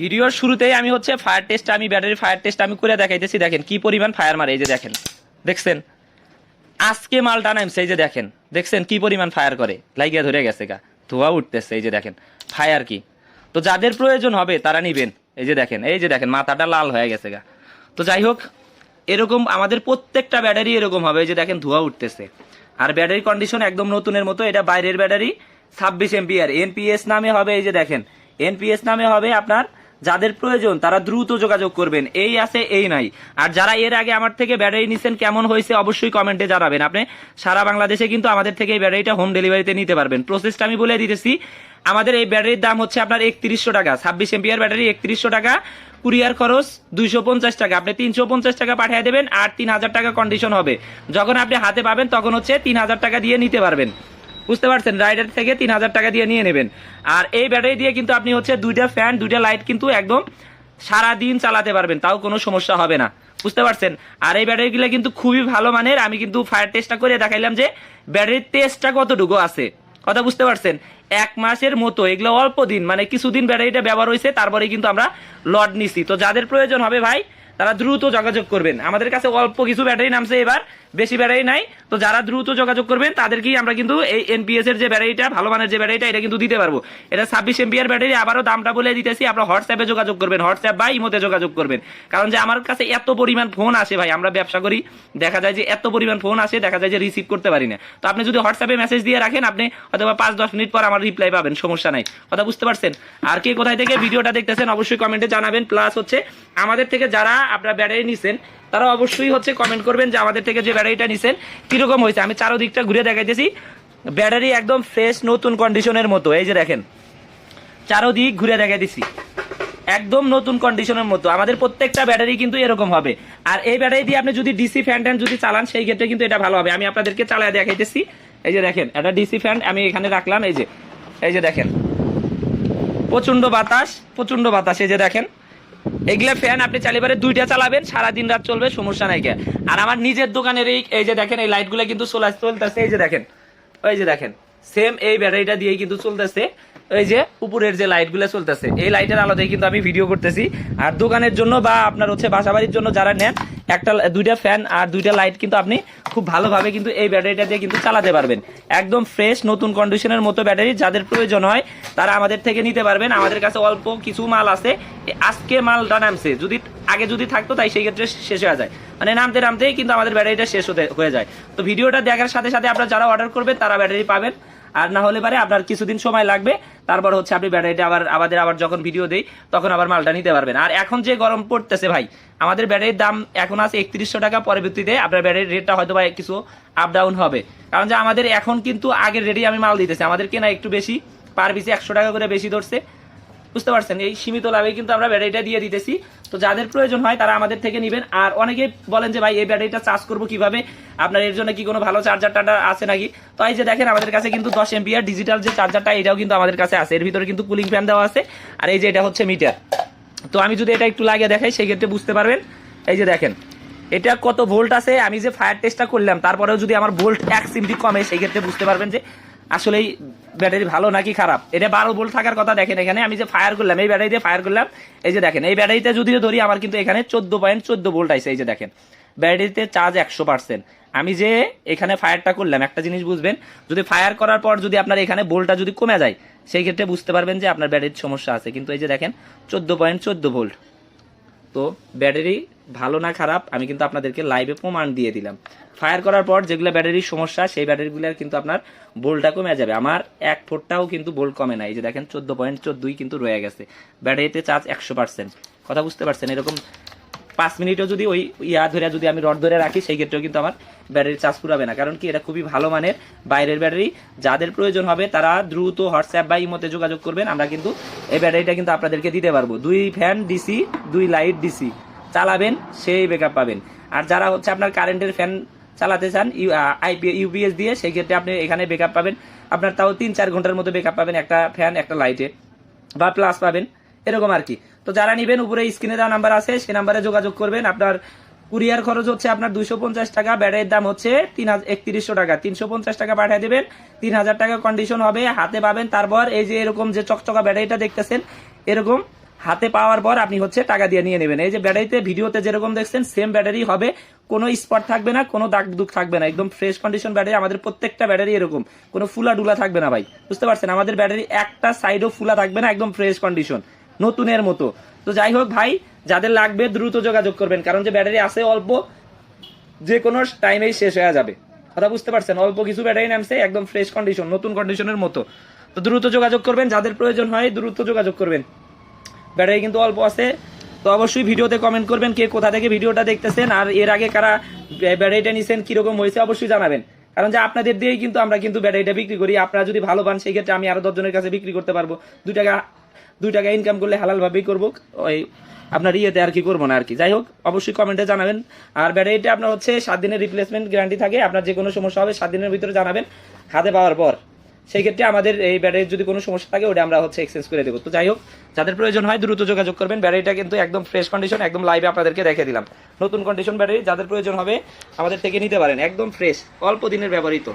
ভিডিওর শুরুতেই আমি হচ্ছে ফায়ার টেস্ট আমি ব্যাটারি ফায়ার টেস্ট আমি করে দেখাইতেছি, দেখেন কি পরিমাণ ফায়ার মারে, এই যে দেখেন। দেখছেন? আজকে মালটা নামছে, এই যে দেখেন। দেখছেন কি পরিমাণ ফায়ার করে? লাইগিয়া ধরে গেছে গা। ধোয়া উঠতেছে, এই যে দেখেন। ফায়ার কি? তো যাদের প্রয়োজন হবে, তারা নিবেন। এই যে দেখেন, এই যে দেখেন, মাথাটা লাল হয়ে গেছে গা। তো যাই হোক, এরকম আমাদের প্রত্যেকটা ব্যাটারি এরকম হবে, এই যে দেখেন, ধোয়া উঠতেছে। আর ব্যাটারি কন্ডিশন একদম নতুনের মতো, এটা বাইরের ব্যাটারি ছাব্বিশ এমপিআর এনপিএস নামে হবে, এই যে দেখেন। এনপিএস নামে হবে আপনার যাদের প্রয়োজন তারা দ্রুত যোগাযোগ করবেন। এই আছে, এই নাই। আর যারা এর আগে আমার থেকে ব্যাটারি নিছেন, কেমন হয়েছে অবশ্যই কমেন্টে জানাবেন। আপনি সারা বাংলাদেশে কিন্তু আমাদের থেকে এই ব্যাটারিটা হোম ডেলিভারিতে নিতে পারবেন। প্রসেসটা আমি বলে দিতেছি, আমাদের এই ব্যাটারির দাম হচ্ছে আপনার একত্রিশশো টাকা। ছাব্বিশ এমপিআর ব্যাটারি একত্রিশশো টাকা, কুরিয়ার খরচ দুইশো পঞ্চাশ টাকা। আপনি তিনশো পঞ্চাশ টাকা পাঠিয়ে দেবেন আর তিন হাজার টাকা কন্ডিশন হবে। যখন আপনি হাতে পাবেন, তখন হচ্ছে তিন হাজার টাকা দিয়ে নিতে পারবেন। বুঝতে পারছেন? রাইডার থেকে তিন হাজার টাকা দিয়ে নিয়ে নেবেন। আর এই ব্যাটারি দিয়ে কিন্তু আপনি হচ্ছে দুইটা ফ্যান দুইটা লাইট কিন্তু একদম সারা দিন চালাতে পারবেন। তাও কোনো সমস্যা হবে না। বুঝতে পারছেন? আর এই ব্যাটারিগুলো কিন্তু খুবই ভালো মানের। আমি কিন্তু ফায়ার টেস্টটা করে দেখাইলাম যে ব্যাটারির টেস্টটা কতটুকু আছে। কথা বুঝতে পারছেন? এক মাসের মতো, এগুলো অল্প দিন মানে কিছুদিন ব্যাটারিটা ব্যবহার হয়েছে তারপরে কিন্তু আমরা লড নিছি। তো যাদের প্রয়োজন হবে ভাই তারা দ্রুত যোগাযোগ করবেন। আমাদের কাছে অল্প কিছু ব্যাটারি নামছে এবার, বেশি ব্যাটারি নাই। তো যারা দ্রুত যোগাযোগ করবেন, তাদেরকেই আমরা কিন্তু এই এনপিএস এর যে ব্যাটারিটা, ভালো মানের যে ব্যাটারিটা, এটা কিন্তু দিতে পারব। এটা ছাব্বিশ এমপিআর ব্যাটারি, আবারও দামটা বলে দিতেছি, আপনারা হোয়াটসঅ্যাপে যোগাযোগ করবেন, হোয়াটসঅ্যাপ বা ইমোতে যোগাযোগ করবেন। কারণ যে আমার কাছে এত পরিমাণ ফোন আসে ভাই, আমরা ব্যবসা করি, দেখা যায় যে এত পরিমাণ ফোন আসে, দেখা যায় যে রিসিভ করতে পারি না। তো আপনি যদি হোয়াটসঅ্যাপে মেসেজ দিয়ে রাখেন, আপনি অথবা পাঁচ দশ মিনিট পর আমার রিপ্লাই পাবেন, সমস্যা নাই। কথা বুঝতে পারছেন? আর কে কোথায় থেকে ভিডিওটা দেখতেছেন, অবশ্যই কমেন্টে জানাবেন। প্লাস হচ্ছে, আমাদের থেকে যারা আপনারা ব্যাটারি নিছেন, তারা অবশ্যই হচ্ছে কমেন্ট করবেন যে আমাদের থেকে যে ব্যাটারিটা নিছেন, কীরকম হয়েছে? আমি চারোদিকটা ঘুরে দেখাইতেছি। ব্যাটারি একদম ফ্রেশ নতুন কন্ডিশনের মতো। এই যে দেখেন, চারোদিক ঘুরে দেখাই দিছি একদম নতুন কন্ডিশনের মতো। আমাদের প্রত্যেকটা ব্যাটারি কিন্তু এরকম হবে। আর এই ব্যাটারি দিয়ে আপনি যদি ডিসি ফ্যান ট্যান যদি চালান, সেই ক্ষেত্রে কিন্তু এটা ভালো হবে। আমি আপনাদেরকে চালায় দেখাইতেছি। এই যে দেখেন এটা ডিসি ফ্যান আমি এখানে রাখলাম। এই যে এই যে দেখেন প্রচণ্ড বাতাস প্রচণ্ড বাতাস। এই যে দেখেন এগুলা ফ্যান আপনি চালিয়ে দুইটা চালাবেন সারা দিন রাত চলবে, সমস্যা নাই আর আমার নিজের দোকানের এই এই যে দেখেন, এই লাইটগুলো কিন্তু সোলার চলতেছে, এই যে দেখেন ওই যে দেখেন সেম এই ব্যাটারিটা দিয়ে কিন্তু চলতেছে। এই যে উপরের যে লাইটগুলো চলতেছে, এই লাইটের আলোতেই কিন্তু আমি ভিডিও করতেছি। আর দোকানের জন্য বা আপনার হচ্ছে বাসাবাড়ির জন্য যারা নেন একটা দুইটা ফ্যান আর দুইটা লাইট কিন্তু আপনি খুব ভালোভাবে কিন্তু এই ব্যাটারিটা দিয়ে কিন্তু চালাতে পারবেন। একদম ফ্রেশ নতুন কন্ডিশনের মতো ব্যাটারি যাদের প্রয়োজন হয়, তারা আমাদের থেকে নিতে পারবেন। আমাদের কাছে অল্প কিছু মাল আছে। আজকে মালটা নামছে। যদি, আগে যদি থাকতো তাই সেই ক্ষেত্রে শেষ হয়ে যায়। মানে নামতে নামতেই কিন্তু আমাদের ব্যাটারিটা শেষ হতে, হয়ে যায়। তো ভিডিওটা দেখার সাথে সাথে আপনারা যারা অর্ডার করবেন, তারা ব্যাটারি পাবেন। আর না হলে পারে আপনার কিছুদিন সময় লাগবে। তারপর হচ্ছে আপনি ব্যাটারিটা আবার, আমাদের আবার যখন ভিডিও দেই, তখন আবার মালটা নিতে পারবেন। আর এখন যে গরম পড়তেছে ভাই, আমাদের ব্যাটারির দাম এখন আছে একত্রিশশো টাকা পরবর্তীতে আপনার ব্যাটারির রেটটা হয়তো বা কিছু আপ ডাউন হবে। কারণ যে আমাদের এখন কিন্তু আগের রেটেই আমি মাল দিতেছি, আমাদের কেনা একটু বেশি পার পিসে একশো টাকা করে বেশি ধরছে। বুঝতে পারছেন? এই সীমিত লাভে কিন্তু আমরা ব্যাটারিটা দিয়ে দিতেছি। তো যাদের প্রয়োজন হয়, তারা আমাদের থেকে নেবেন। আর অনেকে বলেন যে, ভাই, এই ব্যাটারিটা চার্জ করব কীভাবে? আপনার এর জন্য কি কোনো ভালো চার্জার টার্জার আছে নাকি? তো এই যে দেখেন, আমাদের কাছে কিন্তু দশ এমপিআর ডিজিটাল যে চার্জারটা এটাও কিন্তু আমাদের কাছে আছে। এর ভিতরে কিন্তু কুলিং ফ্যান দেওয়া আছে। আর এই যে এটা হচ্ছে মিটার তো আমি যদি এটা একটু লাগিয়ে দেখাই সেই ক্ষেত্রে বুঝতে পারবেন। এই যে দেখেন, এটা কত ভোল্ট আছে? আমি যে ফায়ার টেস্টটা করলাম, তারপরেও যদি আমার ভোল্ট এক সিমটি কমে সেই ক্ষেত্রে বুঝতে পারবেন যে আসলেই ব্যাটারি ভালো নাকি খারাপ? এটা বারো ভোল্ট থাকার কথা দেখেন এখানে। আমি যে ফায়ার করলাম, এই ব্যাটারি দিয়ে ফায়ার করলাম, এই যে দেখেন, এই ব্যাটারিতে যদিও ধরি, আমার কিন্তু এখানে চোদ্দ পয়েন্ট চোদ্দ ভোল্ট আছে, এই যে দেখেন। ব্যাটারিতে চার্জ একশো পার্সেন্ট আমি যে এখানে ফায়ারটা করলাম, একটা জিনিস বুঝবেন, যদি ফায়ার করার পর যদি আপনার এখানে ভোল্টটা যদি কমে যায়, সেই ক্ষেত্রে বুঝতে পারবেন যে আপনার ব্যাটারির সমস্যা আছে। কিন্তু এই যে দেখেন, চোদ্দ পয়েন্ট চোদ্দ ভোল্ট। তো ব্যাটারি ভালো না খারাপ, আমি কিন্তু আপনাদেরকে লাইভে প্রমাণ দিয়ে দিলাম। ফায়ার করার পর যেগুলো ব্যাটারির সমস্যা, সেই ব্যাটারিগুলোর কিন্তু আপনার বোল্টটা কমে যাবে। আমার এক ফুটটাও কিন্তু বোল্ট কমে নাই। এই যে দেখেন, চোদ্দ পয়েন্ট চোদ্দই কিন্তু রয়ে গেছে। ব্যাটারিতে চার্জ একশো পার্সেন্ট কথা বুঝতে পারছেন? এরকম পাঁচ মিনিটও যদি ওই ইয়া ধরে যদি আমি রড ধরে রাখি, সেই ক্ষেত্রেও কিন্তু আমার ব্যাটারি চার্জ পুরাবে না। কারণ কি, এটা খুবই ভালো মানের বাইরের ব্যাটারি যাদের প্রয়োজন হবে, তারা দ্রুত হোয়াটসঅ্যাপ বা ইমোতে যোগাযোগ করবেন। আমরা কিন্তু এই ব্যাটারিটা কিন্তু আপনাদেরকে দিতে পারব। দুই ফ্যান ডিসি দুই লাইট ডিসি চালাবেন, সেই ব্যাকআপ পাবেন। আর যারা হচ্ছে আপনার কারেন্টের ফ্যান চালাতে চান আইপি ইউপিএস দিয়ে, সেই ক্ষেত্রে আপনি এখানে ব্যাকআপ পাবেন। আপনার তাও তিন চার ঘণ্টার মতো ব্যাকআপ পাবেন একটা ফ্যান একটা লাইটে বা প্লাস পাবেন, এরকম আর কি। তো যারা নিবেন, উপরে স্ক্রিনে দেওয়া নাম্বার আছে, সেই নাম্বারে যোগাযোগ করবেন। আপনার কুরিয়ার খরচ হচ্ছে আপনার দুইশো পঞ্চাশ টাকা ব্যাটারির দাম হচ্ছে তিন হাজার একত্রিশশো টাকা। তিনশো পঞ্চাশ টাকা পাঠিয়ে দেবেন, তিন হাজার টাকা কন্ডিশন হবে, হাতে পাবেন। তারপর এই যে এরকম যে চকচকা ব্যাটারিটা দেখতেছেন, এরকম হাতে পাওয়ার পর আপনি হচ্ছে টাকা দিয়ে নিয়ে নেবেন। এই যে ব্যাটারিতে ভিডিওতে যেরকম দেখছেন সেম ব্যাটারি হবে, কোনো স্পট থাকবে না, কোনো দাগ দুঃখ থাকবে না। একদম ফ্রেশ কন্ডিশন ব্যাটারি, আমাদের প্রত্যেকটা ব্যাটারি এরকম। কোনো ফুলা ডুলা থাকবে না ভাই, বুঝতে পারছেন? আমাদের ব্যাটারি একটা সাইডও ফুলা থাকবে না, একদম ফ্রেশ কন্ডিশন নতুনের মতো। তো যাই হোক ভাই, যাদের লাগবে দ্রুত যোগাযোগ করবেন, কারণ যে ব্যাটারি আছে অল্প, যে কোনো টাইমেই শেষ হয়ে যাবে। কথা বুঝতে পারছেন? অল্প কিছু ব্যাটারি নামছে, একদম ফ্রেশ কন্ডিশন নতুন কন্ডিশনের মতো। তো দ্রুত যোগাযোগ করবেন, যাদের প্রয়োজন হয় দ্রুত যোগাযোগ করবেন। ব্যাটারি কিন্তু অল্প আছে। তো অবশ্যই ভিডিওতে কমেন্ট করবেন কে কোথা থেকে ভিডিওটা দেখতেছেন আর এর আগে কারা ব্যাটারিটা নিছেন, কীরকম হয়েছে অবশ্যই জানাবেন। কারণ যে আপনাদের দিয়েই কিন্তু আমরা কিন্তু ব্যাটারিটা বিক্রি করি। আপনারা যদি ভালো পান, সেই ক্ষেত্রে আমি আরও দশজনের কাছে বিক্রি করতে পারব। দুই টাকা দুই টাকা ইনকাম করলে হালাল ভাবেই করব। ওই আপনার ইয়েতে আর কি করব না আর কি। যাই হোক, অবশ্যই কমেন্টে জানাবেন। আর ব্যাটারিটা আপনার হচ্ছে সাত দিনের রিপ্লেসমেন্ট গ্যারান্টি থাকে। আপনার যে কোনো সমস্যা হবে সাত দিনের ভিতরে জানাবেন। হাতে পাওয়ার পর। সেই ক্ষেত্রে আমাদের এই ব্যাটারির যদি কোনো সমস্যা থাকে, ওটা আমরা হচ্ছে এক্সচেঞ্জ করে দেবো। তো যাই হোক, যাদের প্রয়োজন হয় দ্রুত যোগাযোগ করবেন। ব্যাটারিটা কিন্তু একদম ফ্রেশ কন্ডিশন একদম লাইভে আপনাদেরকে দেখে দিলাম। নতুন কন্ডিশন ব্যাটারি, যাদের প্রয়োজন হবে, আমাদের থেকে নিতে পারেন। একদম ফ্রেশ অল্প দিনের ব্যবহৃত।